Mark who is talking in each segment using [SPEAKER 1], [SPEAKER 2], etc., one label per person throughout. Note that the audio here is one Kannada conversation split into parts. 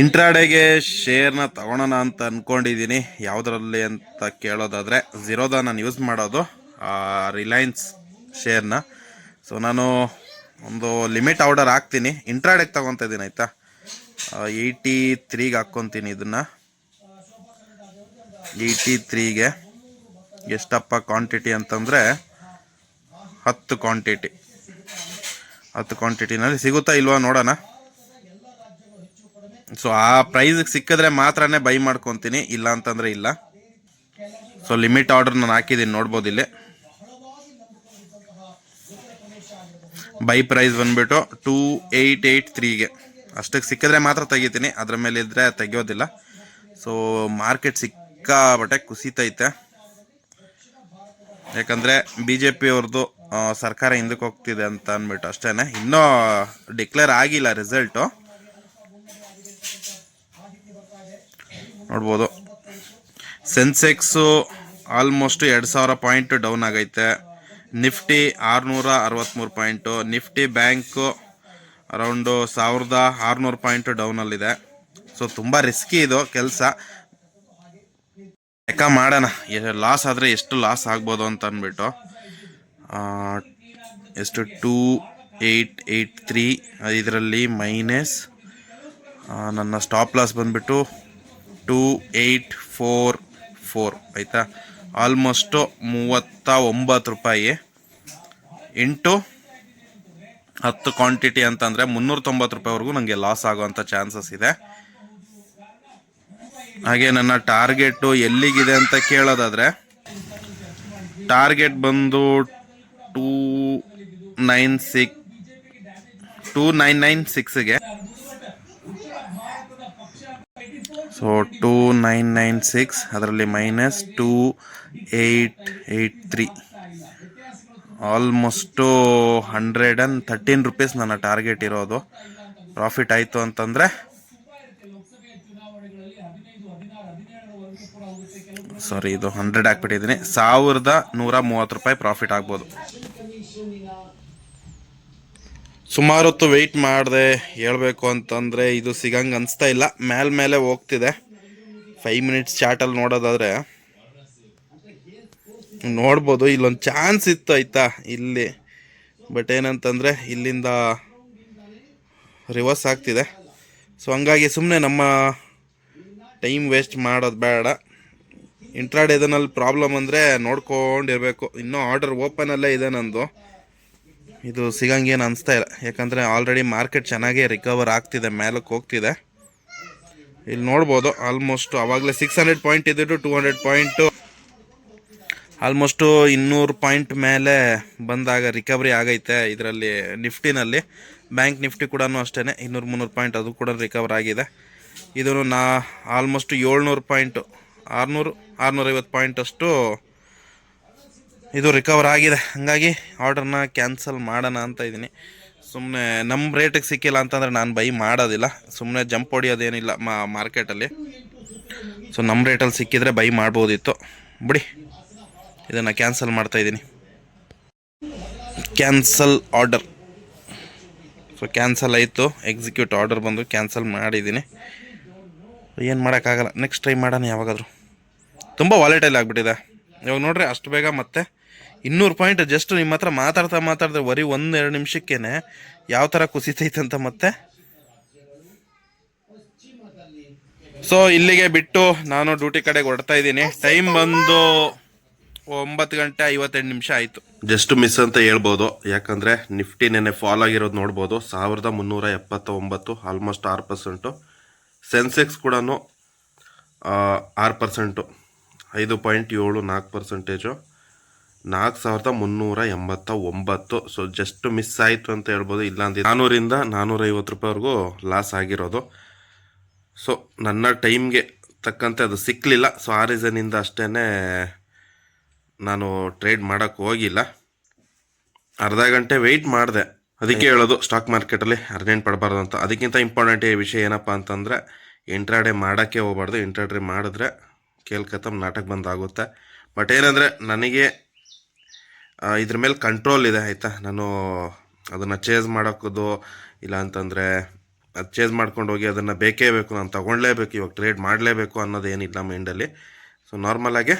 [SPEAKER 1] ಇಂಟ್ರಾಡೇಗೆ ಶೇರ್ನ ತಗೊಳೋಣ ಅಂತ ಅನ್ಕೊಂಡಿದ್ದೀನಿ. ಯಾವುದರಲ್ಲಿ ಅಂತ ಕೇಳೋದಾದರೆ ಝೀರೋದ ನಾನು ಯೂಸ್ ಮಾಡೋದು ರಿಲಯನ್ಸ್ ಶೇರ್ನ. ಸೊ ನಾನು ಒಂದು ಲಿಮಿಟ್ ಆರ್ಡರ್ ಹಾಕ್ತೀನಿ. ಇಂಟ್ರಾಡೇಗೆ ತೊಗೊತ ಇದ್ದೀನಿ, ಆಯಿತಾ? ಏಯ್ಟಿ ತ್ರೀಗೆ ಹಾಕ್ಕೊತೀನಿ ಇದನ್ನು. ಏಯ್ಟಿ ತ್ರೀಗೆ ಎಷ್ಟಪ್ಪ ಕ್ವಾಂಟಿಟಿ ಅಂತಂದರೆ, ಹತ್ತು ಕ್ವಾಂಟಿಟಿ ಹತ್ತು ಕ್ವಾಂಟಿಟಿನಲ್ಲಿ ಸಿಗುತ್ತಾ ಇಲ್ವಾ ನೋಡೋಣ. ಸೊ ಆ ಪ್ರೈಸ್ಗೆ ಸಿಕ್ಕಿದ್ರೆ ಮಾತ್ರನೇ ಬೈ ಮಾಡ್ಕೊತೀನಿ, ಇಲ್ಲ ಅಂತಂದ್ರೆ ಇಲ್ಲ. ಸೊ ಲಿಮಿಟ್ ಆರ್ಡರ್ ನಾನು ಹಾಕಿದ್ದೀನಿ ನೋಡ್ಬೋದು ಇಲ್ಲಿ. ಬೈ ಪ್ರೈಸ್ ಬಂದ್ಬಿಟ್ಟು ಟೂ ಏಯ್ಟ್ ಏಯ್ಟ್ ತ್ರೀಗೆ ಅಷ್ಟಕ್ಕೆ ಸಿಕ್ಕಿದ್ರೆ ಮಾತ್ರ ತೆಗಿತೀನಿ, ಅದ್ರ ಮೇಲೆ ಇದ್ರೆ ತೆಗಿಯೋದಿಲ್ಲ. ಸೊ ಮಾರ್ಕೆಟ್ ಸಿಕ್ಕಾಬಟ್ಟೆ ಕುಸಿತೈತೆ. ಯಾಕಂದರೆ ಬಿ ಜೆ ಪಿಯವ್ರದ್ದು ಸರ್ಕಾರ ಹಿಂದಕ್ಕೆ ಹೋಗ್ತಿದೆ ಅಂತ ಅಂದ್ಬಿಟ್ಟು ಅಷ್ಟೇ ಇನ್ನೂ ಡಿಕ್ಲೇರ್ ಆಗಿಲ್ಲ ರಿಸಲ್ಟು ನೋಡ್ಬೋದು. ಸೆನ್ಸೆಕ್ಸು ಆಲ್ಮೋಸ್ಟ್ ಎರಡು ಸಾವಿರ ಪಾಯಿಂಟ್ ಡೌನ್ ಆಗೈತೆ. ನಿಫ್ಟಿ ಆರುನೂರ ಅರವತ್ತ್ಮೂರು ಪಾಯಿಂಟು ನಿಫ್ಟಿ ಬ್ಯಾಂಕು ಅರೌಂಡು ಸಾವಿರದ ಆರುನೂರು ಪಾಯಿಂಟು ಡೌನಲ್ಲಿದೆ ಸೊ ತುಂಬ ರಿಸ್ಕಿ ಇದು ಕೆಲಸ. ಲೆಕ್ಕ ಮಾಡೋಣ. ಲಾಸ್ ಆದರೆ ಎಷ್ಟು ಲಾಸ್ ಆಗ್ಬೋದು ಅಂತ ಅಂದ್ಬಿಟ್ಟು. ಎಷ್ಟು? ಟೂ ಏಯ್ಟ್ ಏಯ್ಟ್ ತ್ರೀ ಇದರಲ್ಲಿ ಮೈನಸ್ ನನ್ನ ಸ್ಟಾಪ್ ಲಾಸ್ ಬಂದ್ಬಿಟ್ಟು ಟೂ ಏಯ್ಟ್ ಫೋರ್ ಫೋರ್ ಆಯಿತಾ? ಆಲ್ಮೋಸ್ಟು ಮೂವತ್ತ ಒಂಬತ್ತು ರೂಪಾಯಿ. ಇಂಟು ಹತ್ತು ಕ್ವಾಂಟಿಟಿ ಅಂತಂದರೆ ಮುನ್ನೂರ ತೊಂಬತ್ತು ರೂಪಾಯಿವರೆಗೂ ನನಗೆ ಲಾಸ್ ಆಗೋವಂಥ ಚಾನ್ಸಸ್ ಇದೆ. ಹಾಗೆ ನನ್ನ ಟಾರ್ಗೆಟು ಎಲ್ಲಿಗಿದೆ ಅಂತ ಕೇಳೋದಾದರೆ ಟಾರ್ಗೆಟ್ ಬಂದು two nine six two nine nine ಸಿಕ್ಸ್ಗೆ so two nine nine six ಅದರಲ್ಲಿ minus two eight eight three almost hundred and thirteen rupees ನನ್ನ ಟಾರ್ಗೆಟ್ ಇರೋದು. ಪ್ರಾಫಿಟ್ ಆಯಿತು ಅಂತಂದರೆ ಸಾರಿ ಇದು ಹಂಡ್ರೆಡ್ ಹಾಕ್ಬಿಟ್ಟಿದ್ದೀನಿ. ಸಾವಿರದ ನೂರ ಮೂವತ್ತು ರೂಪಾಯಿ ಪ್ರಾಫಿಟ್ ಆಗ್ಬೋದು. ಸುಮಾರು ಹೊತ್ತು ವೆಯ್ಟ್ ಮಾಡಿದೆ, ಹೇಳಬೇಕು ಅಂತಂದರೆ ಇದು ಸಿಗಂಗೆ ಅನಿಸ್ತಾ ಇಲ್ಲ. ಮೇಲ್ ಮೇಲೆ ಹೋಗ್ತಿದೆ. ಫೈವ್ ಮಿನಿಟ್ಸ್ ಚಾಟಲ್ಲಿ ನೋಡೋದಾದರೆ. ನೋಡ್ಬೋದು, ಇಲ್ಲೊಂದು ಚಾನ್ಸ್ ಇತ್ತು ಆಯ್ತಾ? ಇಲ್ಲಿ. ಬಟ್ ಏನಂತಂದರೆ, ಇಲ್ಲಿಂದ ರಿವರ್ಸ್ ಆಗ್ತಿದೆ. ಸೊ ಹಂಗಾಗಿ ಸುಮ್ಮನೆ ನಮ್ಮ ಟೈಮ್ ವೇಸ್ಟ್ ಮಾಡೋದು ಬೇಡ. ಇಂಟ್ರಾಡೇದಲ್ಲಿ ಪ್ರಾಬ್ಲಮ್ ಅಂದರೆ ನೋಡ್ಕೊಂಡಿರಬೇಕು. ಇನ್ನೂ ಆರ್ಡರ್ ಓಪನಲ್ಲೇ ಇದೆ ನಂದು. ಇದು ಸಿಗಂಗೇನು ಅನಿಸ್ತಾ ಇಲ್ಲ. ಯಾಕಂದರೆ ಆಲ್ರೆಡಿ ಮಾರ್ಕೆಟ್ ಚೆನ್ನಾಗೇ ರಿಕವರ್ ಆಗ್ತಿದೆ, ಮೇಲಕ್ಕೆ ಹೋಗ್ತಿದೆ. ಇಲ್ಲಿ ನೋಡ್ಬೋದು ಆಲ್ಮೋಸ್ಟು ಆವಾಗಲೇ ಸಿಕ್ಸ್ ಹಂಡ್ರೆಡ್ ಪಾಯಿಂಟ್ ಇದ್ದಿದ್ದು ಟೂ ಹಂಡ್ರೆಡ್ ಪಾಯಿಂಟು ಆಲ್ಮೋಸ್ಟು ಇನ್ನೂರು ಪಾಯಿಂಟ್ ಮೇಲೆ ಬಂದಾಗ ರಿಕವರಿ ಆಗೈತೆ ಇದರಲ್ಲಿ ನಿಫ್ಟಿನಲ್ಲಿ. ಬ್ಯಾಂಕ್ ನಿಫ್ಟಿ ಕೂಡ ಅಷ್ಟೇ ಇನ್ನೂರು ಮುನ್ನೂರು ಪಾಯಿಂಟ್ ಅದು ಕೂಡ ರಿಕವರ್ ಆಗಿದೆ. ಇದನ್ನು ನಾ ಆಲ್ಮೋಸ್ಟು ಏಳ್ನೂರು ಪಾಯಿಂಟು ಆರುನೂರು, ಆರುನೂರೈವತ್ತು ಪಾಯಿಂಟ್ ಅಷ್ಟು ಇದು ರಿಕವರ್ ಆಗಿದೆ. ಹಾಗಾಗಿ ಆರ್ಡರ್ನ ಕ್ಯಾನ್ಸಲ್ ಮಾಡೋಣ ಅಂತ ಇದ್ದೀನಿ. ಸುಮ್ಮನೆ ನಮ್ಮ ರೇಟಿಗೆ ಸಿಕ್ಕಿಲ್ಲ ಅಂತಂದರೆ ನಾನು ಬೈ ಮಾಡೋದಿಲ್ಲ. ಸುಮ್ಮನೆ ಜಂಪ್ ಹೊಡಿಯೋದೇನಿಲ್ಲ ಮಾ ಮಾರ್ಕೆಟಲ್ಲಿ ಸೊ ನಮ್ಮ ರೇಟಲ್ಲಿ ಸಿಕ್ಕಿದ್ರೆ ಬೈ ಮಾಡ್ಬೋದಿತ್ತು. ಬಿಡಿ. ಇದನ್ನು ಕ್ಯಾನ್ಸಲ್ ಮಾಡ್ತಾ ಇದ್ದೀನಿ. ಕ್ಯಾನ್ಸಲ್ ಆರ್ಡರ್ ಸೊ ಕ್ಯಾನ್ಸಲ್ ಆಯಿತು. ಎಕ್ಸಿಕ್ಯೂಟ್ ಆರ್ಡರ್ ಬಂದು ಕ್ಯಾನ್ಸಲ್ ಮಾಡಿದ್ದೀನಿ. ಏನು ಮಾಡೋಕ್ಕಾಗಲ್ಲ. ನೆಕ್ಸ್ಟ್ ಟ್ರೈ ಮಾಡೋಣ ಯಾವಾಗಾದರೂ. ತುಂಬ ವಾಲೆಟೈಲ್ ಆಗಿಬಿಟ್ಟಿದೆ. ಇವಾಗ ನೋಡ್ರಿ ಅಷ್ಟು ಬೇಗ ಮತ್ತೆ ಇನ್ನೂರು ಪಾಯಿಂಟ್ ಜಸ್ಟ್ ನಿಮ್ಮ ಹತ್ರ ಮಾತಾಡ್ತಾ ಮಾತಾಡಿದ್ರೆ ಬರೀ ಒಂದು ಎರಡು ನಿಮಿಷಕ್ಕೇನೆ ಯಾವ ಥರ ಕುಸಿತೈತೆ ಅಂತ ಮತ್ತೆ? ಸೊ ಇಲ್ಲಿಗೆ ಬಿಟ್ಟು ನಾನು ಡ್ಯೂಟಿ ಕಡೆಗೆ ಹೊಡ್ತಾ ಇದ್ದೀನಿ. ಟೈಮ್ ಬಂದು ಒಂಬತ್ತು ಗಂಟೆ ಐವತ್ತೆಂಟು ನಿಮಿಷ ಆಯಿತು. ಜಸ್ಟ್ ಮಿಸ್ ಅಂತ ಹೇಳ್ಬೋದು. ಯಾಕಂದರೆ ನಿಫ್ಟಿ ನೆನೆ ಫಾಲ್ ಆಗಿರೋದು ನೋಡ್ಬೋದು. ಸಾವಿರದ ಮುನ್ನೂರ ಎಪ್ಪತ್ತ ಒಂಬತ್ತು ಆಲ್ಮೋಸ್ಟ್ ಆರು ಪರ್ಸೆಂಟು ಸೆನ್ಸೆಕ್ಸ್ ಕೂಡ ಆರು ಪರ್ಸೆಂಟು ಐದು ಪಾಯಿಂಟ್ ಏಳು ನಾಲ್ಕು ಪರ್ಸೆಂಟೇಜು ನಾಲ್ಕು ಸಾವಿರದ ಮುನ್ನೂರ ಎಂಬತ್ತ ಒಂಬತ್ತು ಸೊ ಜಸ್ಟ್ ಮಿಸ್ ಆಯಿತು ಅಂತ ಹೇಳ್ಬೋದು ಇಲ್ಲ ಅಂದ್ರೆ ನಾನ್ನೂರಿಂದ ನಾನ್ನೂರೈವತ್ತು ರೂಪಾಯಿವರೆಗೂ ಲಾಸ್ ಆಗಿರೋದು. ಸೊ ನನ್ನ ಟೈಮ್ಗೆ ತಕ್ಕಂತೆ ಅದು ಸಿಕ್ಕಲಿಲ್ಲ ಸೊ ಆ ರೀಸನಿಂದ ಅಷ್ಟೇ ನಾನು ಟ್ರೇಡ್ ಮಾಡೋಕ್ಕೆ ಹೋಗಿಲ್ಲ. ಅರ್ಧ ಗಂಟೆ ವೆಯ್ಟ್ ಮಾಡಿದೆ. ಅದಕ್ಕೆ ಹೇಳೋದು ಸ್ಟಾಕ್ ಮಾರ್ಕೆಟಲ್ಲಿ ಅರ್ಜೆಂಟ್ ಪಡಬಾರ್ದು ಅಂತ. ಅದಕ್ಕಿಂತ ಇಂಪಾರ್ಟೆಂಟ್ ವಿಷಯ ಏನಪ್ಪ ಅಂತಂದರೆ ಇಂಟ್ರಾಡೇ ಮಾಡೋಕ್ಕೆ ಹೋಗ್ಬಾರ್ದು. ಇಂಟ್ರಾಡೇ ಮಾಡಿದ್ರೆ ಕೇಳ್ಕತ್ತಮ್ ನಾಟಕ ಬಂದಾಗುತ್ತೆ ಬಟ್ ಏನಂದರೆ ನನಗೆ ಇದ್ರ ಮೇಲೆ ಕಂಟ್ರೋಲ್ ಇದೆ, ಆಯಿತಾ? ನಾನು ಅದನ್ನು ಚೇಸ್ ಮಾಡೋಕ್ಕದು ಇಲ್ಲ ಅಂತಂದರೆ
[SPEAKER 2] ಅದು ಚೇಂಜ್ ಮಾಡ್ಕೊಂಡು ಹೋಗಿ ಅದನ್ನು ಬೇಕೇ ಬೇಕು, ನಾನು ತೊಗೊಳ್ಳೇಬೇಕು ಇವಾಗ ಟ್ರೇಡ್ ಮಾಡಲೇಬೇಕು ಅನ್ನೋದೇನಿಲ್ಲ ಮೈಂಡಲ್ಲಿ ಸೊ ನಾರ್ಮಲಾಗೆ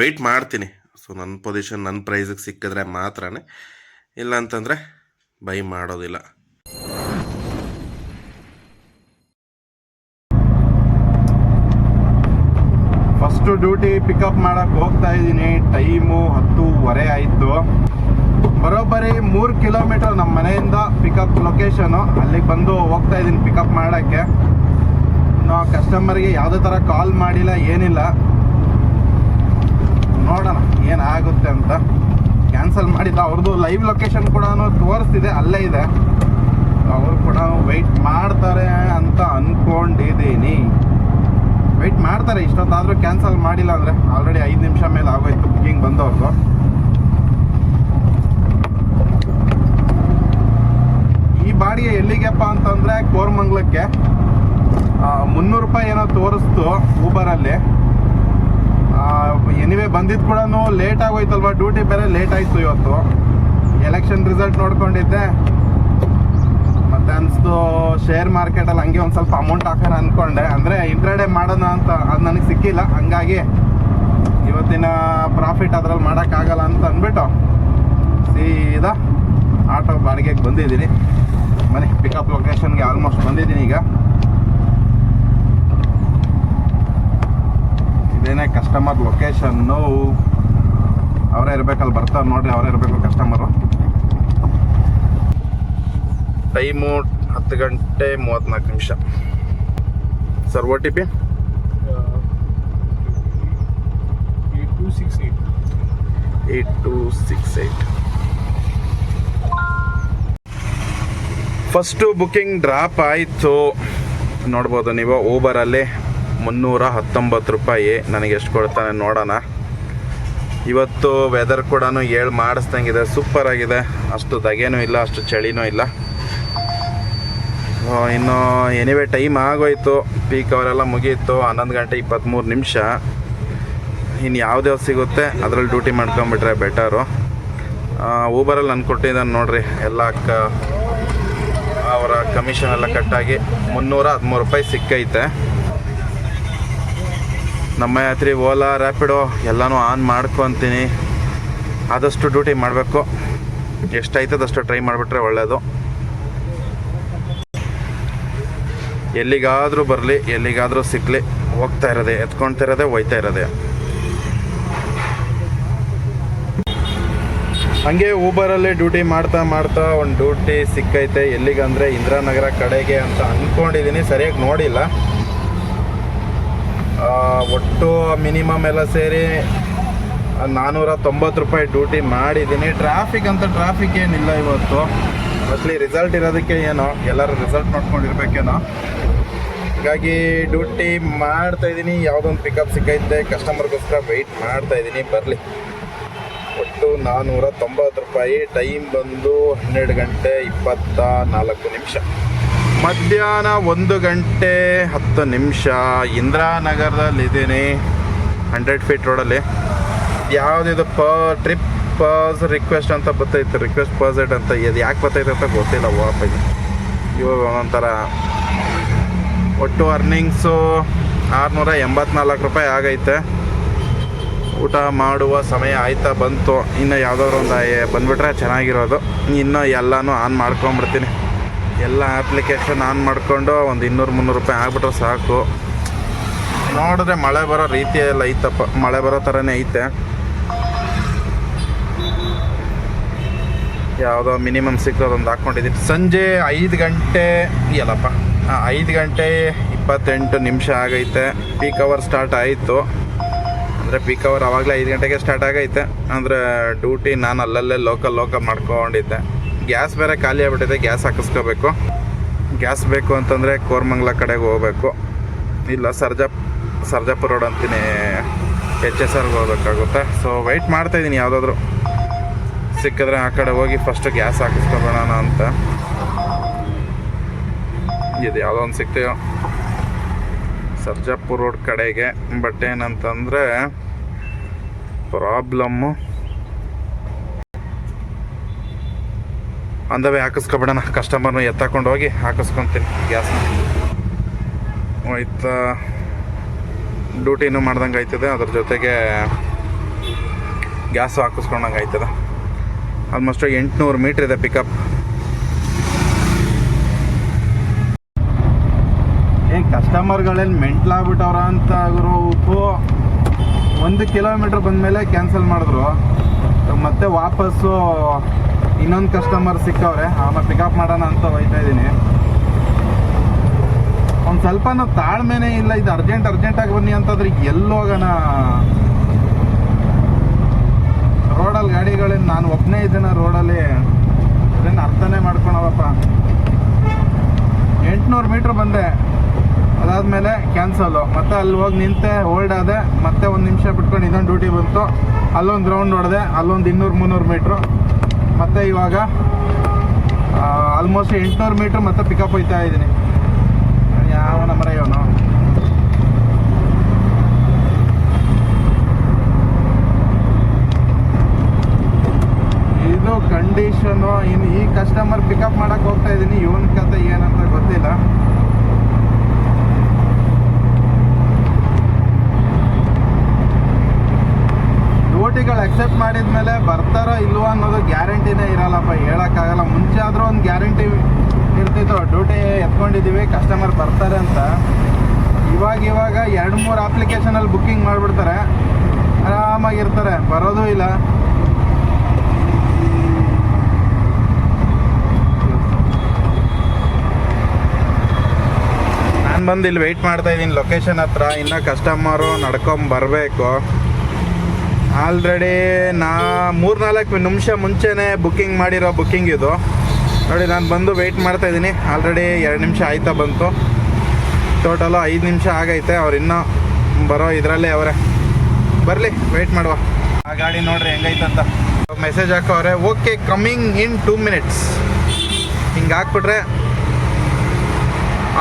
[SPEAKER 2] ವೆಯ್ಟ್ ಮಾಡ್ತೀನಿ. ಸೊ ನನ್ನ ಪೊಸಿಷನ್ ನನ್ನ ಪ್ರೈಸಿಗೆ ಸಿಕ್ಕಿದ್ರೆ ಮಾತ್ರನೇ. ಇಲ್ಲ ಅಂತಂದರೆ ಬೈ ಮಾಡೋದಿಲ್ಲ.
[SPEAKER 1] ಫಸ್ಟ್ ಡ್ಯೂಟಿ ಪಿಕಪ್ ಮಾಡಕ್ ಹೋಗ್ತಾ ಇದ್ದೀನಿ. ಟೈಮು ಹತ್ತೂವರೆ ಆಯಿತು. ಬರೋಬ್ಬರಿ ಮೂರು ಕಿಲೋಮೀಟರ್ ನಮ್ಮ ಮನೆಯಿಂದ ಪಿಕಪ್ ಲೊಕೇಶನು ಅಲ್ಲಿಗೆ ಬಂದು ಹೋಗ್ತಾ ಇದ್ದೀನಿ ಪಿಕಪ್ ಮಾಡೋಕ್ಕೆ. ನಾವು ಕಸ್ಟಮರ್ಗೆ ಯಾವುದೇ ಥರ ಕಾಲ್ ಮಾಡಿಲ್ಲ, ಏನಿಲ್ಲ. ನೋಡೋಣ, ಏನಾಗುತ್ತೆ ಅಂತ. ಕ್ಯಾನ್ಸಲ್ ಮಾಡಿಲ್ಲ ಅವ್ರದ್ದು ಲೈವ್ ಲೊಕೇಶನ್ ಕೂಡ ತೋರಿಸ್ತಿದೆ, ಅಲ್ಲೇ ಇದೆ. ಅವರು ಕೂಡ ವೆಯ್ಟ್ ಮಾಡ್ತಾರೆ ಅಂತ ವೆಯ್ಟ್ ಮಾಡ್ತಾರೆ, ಇಷ್ಟೊತ್ತಾದರೂ ಕ್ಯಾನ್ಸಲ್ ಮಾಡಿಲ್ಲ ಅಂದರೆ ಆಲ್ರೆಡಿ ಐದು ನಿಮಿಷ ಮೇಲೆ ಆಗೋಯ್ತು ಬುಕಿಂಗ್ ಬಂದವ್ರದ್ದು ಈ ಬಾಡಿಗೆ ಎಲ್ಲಿಗೆಪ್ಪ ಅಂತಂದರೆ ಕೋರ್ಮಂಗ್ಲಕ್ಕೆ. ಮುನ್ನೂರು ರೂಪಾಯಿ ಏನೋ ತೋರಿಸ್ತು ಊಬರಲ್ಲಿ ಎನಿವೆ ಬಂದಿದ್ದು ಕೂಡ ಲೇಟ್ ಆಗೋಯ್ತಲ್ವ ಡ್ಯೂಟಿ ಬೇರೆ ಲೇಟ್ ಆಯಿತು ಇವತ್ತು. ಎಲೆಕ್ಷನ್ ರಿಸಲ್ಟ್ ನೋಡ್ಕೊಂಡಿದ್ದೆ. ಅನ್ಸ್ತು ಶೇರ್ ಮಾರ್ಕೆಟಲ್ಲಿ ಹಂಗೆ ಒಂದು ಸ್ವಲ್ಪ ಅಮೌಂಟ್ ಹಾಕೋಣ ಅಂದ್ಕೊಂಡೆ ಅಂದರೆ ಇಂಟ್ರಾಡೇ ಮಾಡೋಣ ಅಂತ ಅದು ನನಗೆ ಸಿಕ್ಕಿಲ್ಲ. ಹಂಗಾಗಿ ಇವತ್ತಿನ ಪ್ರಾಫಿಟ್ ಅದ್ರಲ್ಲಿ ಮಾಡೋಕ್ಕಾಗಲ್ಲ ಅಂತ ಅಂದ್ಬಿಟ್ಟು ಸೀದಾ ಆಟೋ ಬಾಡಿಗೆಗೆ ಬಂದಿದ್ದೀನಿ. ಮನೆ ಪಿಕಪ್ ಲೊಕೇಶನ್ಗೆ ಆಲ್ಮೋಸ್ಟ್ ಬಂದಿದ್ದೀನಿ ಈಗ. ಇದೇನೇ ಕಸ್ಟಮರ್ ಲೊಕೇಶನ್ನು ಅವರೇ ಇರ್ಬೇಕಲ್ಲಿ, ಬರ್ತಾರೆ ನೋಡ್ರಿ, ಅವರೇ ಇರಬೇಕು ಕಸ್ಟಮರು ಟೈಮು ಹತ್ತು ಗಂಟೆ ಮೂವತ್ತ್ನಾಲ್ಕು ನಿಮಿಷ. Sir O T P
[SPEAKER 3] six eight.
[SPEAKER 1] Eight. Two six eight. First booking drop ಆಯಿತು. ನೋಡ್ಬೋದು ನೀವು ಊಬರಲ್ಲಿ ಮುನ್ನೂರ ಹತ್ತೊಂಬತ್ತು ರೂಪಾಯಿ ನನಗೆ ಎಷ್ಟು ಕೊಡ್ತಾನೆ ನೋಡೋಣ. ಇವತ್ತು ವೆದರ್ ಕೂಡ ಏಳು ಮಾಡಿಸ್ದಂಗಿದೆ ಸೂಪರ್ ಆಗಿದೆ. ಅಷ್ಟು ದಗೇನೂ ಇಲ್ಲ ಅಷ್ಟು ಚಳಿನೂ ಇಲ್ಲ. ಇನ್ನು ಎನಿವೆ ಟೈಮ್ ಆಗೋಯ್ತು. ಪೀಕ್ ಅವರೆಲ್ಲ ಮುಗಿಯಿತು ಹನ್ನೊಂದು ಗಂಟೆ ಇಪ್ಪತ್ತ್ಮೂರು ನಿಮಿಷ. ಇನ್ನು ಯಾವ್ದು ಸಿಗುತ್ತೆ, ಅದರಲ್ಲಿ ಡ್ಯೂಟಿ ಮಾಡ್ಕೊಂಬಿಟ್ರೆ ಬೆಟರು ಊಬರಲ್ಲಿ ನಾನು ಕೊಟ್ಟಿದ್ದಾನೆ ನೋಡ್ರಿ. ಎಲ್ಲ ಅಕ್ಕ, ಅವರ ಕಮಿಷನ್ ಎಲ್ಲ ಕಟ್ಟಾಗಿ ಮುನ್ನೂರ ಹದಿಮೂರು ರೂಪಾಯಿ ಸಿಕ್ಕೈತೆ. ನಮ್ಮ ಯಾತ್ರಿ ಓಲಾ ರ್ಯಾಪಿಡೋ ಎಲ್ಲನೂ ಆನ್ ಮಾಡ್ಕೊತೀನಿ. ಆದಷ್ಟು ಡ್ಯೂಟಿ ಮಾಡಬೇಕು. ಎಷ್ಟಾಯ್ತದಷ್ಟು ಟ್ರೈ ಮಾಡಿಬಿಟ್ರೆ ಒಳ್ಳೆಯದು ಎಲ್ಲಿಗಾದರೂ ಬರಲಿ, ಎಲ್ಲಿಗಾದರೂ ಸಿಕ್ಕಲಿ ಹೋಗ್ತಾ ಇರೋದೆ ಎತ್ಕೊಳ್ತಾ ಇರೋದೆ ಒಯ್ತಾ ಇರೋದೆ. ಹಂಗೆ ಊಬರಲ್ಲಿ ಡ್ಯೂಟಿ ಮಾಡ್ತಾ ಮಾಡ್ತಾ ಒಂದು ಡ್ಯೂಟಿ ಸಿಕ್ಕೈತೆ. ಎಲ್ಲಿಗಂದರೆ ಇಂದಿರಾನಗರ ಕಡೆಗೆ ಅಂತ ಅಂದ್ಕೊಂಡಿದ್ದೀನಿ ಸರಿಯಾಗಿ ನೋಡಿಲ್ಲ. ಒಟ್ಟು ಮಿನಿಮಮ್ ಎಲ್ಲ ಸೇರಿ ನಾನ್ನೂರ ತೊಂಬತ್ತು ರೂಪಾಯಿ ಡ್ಯೂಟಿ ಮಾಡಿದ್ದೀನಿ ಟ್ರಾಫಿಕ್ ಅಂತ ಟ್ರಾಫಿಕ್ ಏನಿಲ್ಲ ಇವತ್ತು. ಮೋಸ್ಟ್ಲಿ ರಿಸಲ್ಟ್ ಇರೋದಕ್ಕೆ ಏನೋ, ಎಲ್ಲರೂ ರಿಸಲ್ಟ್ ನೋಡ್ಕೊಂಡಿರ್ಬೇಕೇನೋ. ಹಾಗಾಗಿ ಡ್ಯೂಟಿ ಮಾಡ್ತಾ ಇದ್ದೀನಿ. ಯಾವುದೊಂದು ಪಿಕಪ್ ಸಿಕ್ಕೈತೆ ಕಸ್ಟಮರ್ಗೋಸ್ಕರ ವೆಯ್ಟ್ ಮಾಡ್ತಾ ಇದ್ದೀನಿ. ಬರಲಿ. ಒಟ್ಟು ನಾನ್ನೂರ ತೊಂಬತ್ತು ರೂಪಾಯಿ. ಟೈಮ್ ಬಂದು ಹನ್ನೆರಡು ಗಂಟೆ ಇಪ್ಪತ್ತ ನಾಲ್ಕು ನಿಮಿಷ. ಮಧ್ಯಾಹ್ನ ಒಂದು ಗಂಟೆ ಹತ್ತು ನಿಮಿಷ. ಇಂದಿರಾನಗರದಲ್ಲಿದ್ದೀನಿ. ಹಂಡ್ರೆಡ್ ಫೀಟ್ ರೋಡಲ್ಲಿ ಯಾವುದಿದು ಪರ್ ಟ್ರಿಪ್ ಪರ್ಸ್ ರಿಕ್ವೆಸ್ಟ್ ಅಂತ ಬರ್ತೈತೆ ರಿಕ್ವೆಸ್ಟ್ ಪಾಸೆಡ್ ಅಂತ ಇದು ಯಾಕೆ ಬರ್ತೈತೆ ಅಂತ ಗೊತ್ತಿಲ್ಲ ವಾಪಸ್. ಇವಾಗ ಒಂಥರ ಒಟ್ಟು ಅರ್ನಿಂಗ್ಸು ಆರುನೂರ ಎಂಬತ್ನಾಲ್ಕು ರೂಪಾಯಿ ಆಗೈತೆ. ಊಟ ಮಾಡುವ ಸಮಯ ಆಯ್ತಾ ಬಂತು. ಇನ್ನು ಯಾವುದಾದ್ರು ಒಂದು ಬಂದುಬಿಟ್ರೆ ಚೆನ್ನಾಗಿರೋದು. ಇನ್ನೂ ಎಲ್ಲನೂ ಆನ್ ಮಾಡ್ಕೊಂಬಿಡ್ತೀನಿ. ಎಲ್ಲ ಆ್ಯಪ್ಲಿಕೇಶನ್ ಆನ್ ಮಾಡಿಕೊಂಡು ಒಂದು ಇನ್ನೂರು ಮುನ್ನೂರು ರೂಪಾಯಿ ಆಗ್ಬಿಟ್ರೆ ಸಾಕು. ನೋಡಿದ್ರೆ ಮಳೆ ಬರೋ ರೀತಿಯೆಲ್ಲ ಐತಪ್ಪ ಮಳೆ ಬರೋ ಥರನೇ ಐತೆ. ಯಾವುದೋ ಮಿನಿಮಮ್ ಸಿಕ್ಕೋದೊಂದು ಹಾಕ್ಕೊಂಡಿದ್ದೀನಿ. ಸಂಜೆ ಐದು ಗಂಟೆ ಎಲ್ಲಪ್ಪ ಐದು ಗಂಟೆ ಇಪ್ಪತ್ತೆಂಟು ನಿಮಿಷ ಆಗೈತೆ. ಪೀಕ್ ಅವರ್ ಸ್ಟಾರ್ಟ್ ಆಯಿತು. ಅಂದರೆ ಪೀಕ್ ಅವರ್ ಆವಾಗಲೇ ಐದು ಗಂಟೆಗೆ ಸ್ಟಾರ್ಟ್ ಆಗೈತೆ. ಅಂದರೆ ಡ್ಯೂಟಿ ನಾನು ಅಲ್ಲಲ್ಲೇ ಲೋಕಲ್ ಲೋಕಲ್ ಮಾಡ್ಕೊಂಡಿದ್ದೆ. ಗ್ಯಾಸ್ ಬೇರೆ ಖಾಲಿ ಆಗ್ಬಿಟ್ಟಿದೆ ಗ್ಯಾಸ್ ಹಾಕಿಸ್ಕೋಬೇಕು. ಗ್ಯಾಸ್ ಬೇಕು ಅಂತಂದರೆ ಕೋರ್ಮಂಗ್ಲ ಕಡೆಗೆ ಹೋಗ್ಬೇಕು. ಇಲ್ಲ ಸರ್ಜಾ, ಸರ್ಜಾಪುರ ರೋಡ್ ಅಂತೀನಿ ಎಚ್ ಎಸ್ ಆರ್ಗೆ ಹೋಗ್ಬೇಕಾಗುತ್ತೆ. ಸೊ ವೆಯ್ಟ್ ಮಾಡ್ತಾಯಿದ್ದೀನಿ ಯಾವುದಾದ್ರೂ. ಸಿಕ್ಕಿದ್ರೆ ಆ ಕಡೆ ಹೋಗಿ ಫಸ್ಟ್ ಗ್ಯಾಸ್ ಹಾಕಿಸ್ಕೊಬೋಣ ಅಂತ. ಇದು ಯಾವುದೋ ಒಂದು ಸಿಗ್ತೀಯೋ ಸರ್ಜಾಪುರ್ ರೋಡ್ ಕಡೆಗೆ. ಬಟ್ ಏನಂತಂದರೆ ಪ್ರಾಬ್ಲಮ್ಮು
[SPEAKER 2] ಅಂದವೇ ಹಾಕಿಸ್ಕೊಬಿಡೋಣ. ಕಸ್ಟಮರ್ನ ಎತ್ತಾಕೊಂಡು ಹೋಗಿ ಹಾಕಿಸ್ಕೊತೀನಿ ಗ್ಯಾಸ್ನ ಹೋಯ್ತಾ. ಡ್ಯೂಟಿನೂ ಮಾಡ್ದಂಗೆ ಆಯ್ತದೆ ಅದ್ರ ಜೊತೆಗೆ ಗ್ಯಾಸು ಹಾಕಿಸ್ಕೊಂಡಂಗೆ ಆಯ್ತದೆ ಆಲ್ಮೋಸ್ಟ್ ಎಂಟುನೂರು ಮೀಟ್ರ್ ಇದೆ ಪಿಕಪ್
[SPEAKER 1] ಏ ಕಸ್ಟಮರ್ಗಳೇನು ಮೆಂಟ್ಲಾಗ್ಬಿಟ್ಟವ್ರ ಅಂತ ಗುರು ಒಂದು ಕಿಲೋಮೀಟ್ರ್ ಬಂದಮೇಲೆ ಕ್ಯಾನ್ಸಲ್ ಮಾಡಿದ್ರು. ಮತ್ತೆ ವಾಪಸ್ಸು ಇನ್ನೊಂದು ಕಸ್ಟಮರ್ ಸಿಕ್ಕವ್ರೆ ಆಮೇಲೆ ಪಿಕಪ್ ಮಾಡೋಣ ಅಂತ ಹೋಯ್ತಾ ಇದ್ದೀನಿ. ಒಂದು ಸ್ವಲ್ಪನೂ ತಾಳ್ಮೆನೇ ಇಲ್ಲ, ಇದು ಅರ್ಜೆಂಟ್ ಅರ್ಜೆಂಟಾಗಿ ಬನ್ನಿ ಅಂತಂದ್ರೆ ಎಲ್ಲಿ ಹೋಗೋಣ ರೋಡಲ್ಲಿ ಗಾಡಿಗಳನ್ನು ನಾನು ಒಬ್ಬನೇ ಇದ್ದೇನೆ ರೋಡಲ್ಲಿ. ಅದನ್ನು ಅರ್ಥನೇ ಮಾಡ್ಕೊಳವಪ್ಪ ಎಂಟುನೂರು ಮೀಟ್ರ್ ಬಂದೆ. ಅದಾದಮೇಲೆ ಕ್ಯಾನ್ಸಲು ಮತ್ತೆ ಅಲ್ಲಿ ಹೋಗಿ ನಿಂತೆ ಹೋಲ್ಡ್ ಆದೆ. ಮತ್ತೆ ಒಂದು ನಿಮಿಷ ಬಿಟ್ಕೊಂಡು ಇನ್ನೊಂದು ಡ್ಯೂಟಿ ಬಂತು. ಅಲ್ಲೊಂದು ರೌಂಡ್ ಹೊಡೆದೆ ಅಲ್ಲೊಂದು ಇನ್ನೂರು ಮುನ್ನೂರು ಮೀಟ್ರು. ಮತ್ತೆ ಇವಾಗ ಆಲ್ಮೋಸ್ಟ್ ಎಂಟುನೂರು ಮೀಟ್ರ್ ಮತ್ತೆ ಪಿಕಪ್ ಹೋಯ್ತಾ ಇದ್ದೀನಿ ಯಾವ ನಂಬರ ಇವನು ಇದು ಕಂಡೀಷನು ಇನ್ನು ಈ ಕಸ್ಟಮರ್ ಪಿಕಪ್ ಮಾಡಕ್ಕೆ ಹೋಗ್ತಾ ಇದ್ದೀನಿ ಇವನ್ ಕತೆ ಏನಂತ ಗೊತ್ತಿಲ್ಲ. ಡ್ಯೂಟಿಗಳು ಅಕ್ಸೆಪ್ಟ್ ಮಾಡಿದ್ಮೇಲೆ ಬರ್ತಾರೋ ಇಲ್ವೋ ಅನ್ನೋದು ಗ್ಯಾರಂಟಿನೇ ಇರಲ್ಲಪ್ಪ. ಹೇಳೋಕ್ಕಾಗಲ್ಲ. ಮುಂಚೆ ಆದರೂ ಒಂದು ಗ್ಯಾರಂಟಿ ಇರ್ತಿತ್ತು. ಡ್ಯೂಟಿ ಎತ್ಕೊಂಡಿದ್ದೀವಿ ಕಸ್ಟಮರ್ ಬರ್ತಾರೆ ಅಂತ. ಇವಾಗ ಇವಾಗ ಎರಡು ಮೂರು ಅಪ್ಲಿಕೇಶನಲ್ಲಿ ಬುಕ್ಕಿಂಗ್ ಮಾಡಿಬಿಡ್ತಾರೆ. ಆರಾಮಾಗಿರ್ತಾರೆ. ಬರೋದು ಇಲ್ಲ. ನಾನು ಬಂದು ಇಲ್ಲಿ ವೆಯ್ಟ್ ಮಾಡ್ತಾ ಇದ್ದೀನಿ ಲೊಕೇಶನ್ ಹತ್ರ. ಇನ್ನು ಕಸ್ಟಮರು ನಡ್ಕೊಂಡು ಬರಬೇಕು. ಆಲ್ರೆಡಿ ನಾ ಮೂರ್ನಾಲ್ಕು ನಿಮಿಷ ಮುಂಚೆನೇ ಬುಕ್ಕಿಂಗ್ ಮಾಡಿರೋ ಬುಕ್ಕಿಂಗ್ ಇದು. ನೋಡಿ, ನಾನು ಬಂದು ವೆಯ್ಟ್ ಮಾಡ್ತಾ ಇದ್ದೀನಿ. ಆಲ್ರೆಡಿ ಎರಡು ನಿಮಿಷ ಆಯ್ತಾ ಬಂತು. ಟೋಟಲು ಐದು ನಿಮಿಷ ಆಗೈತೆ. ಅವ್ರು ಇನ್ನೂ ಬರೋ ಇದರಲ್ಲೇ ಅವರೇ. ಬರಲಿ ವೆಯ್ಟ್ ಮಾಡುವ. ಆ ಗಾಡಿ ನೋಡ್ರಿ ಹೆಂಗೈತಂತ message ಹಾಕೋರೆ okay coming in two minutes ಹಿಂಗೆ ಹಾಕ್ಬಿಟ್ರೆ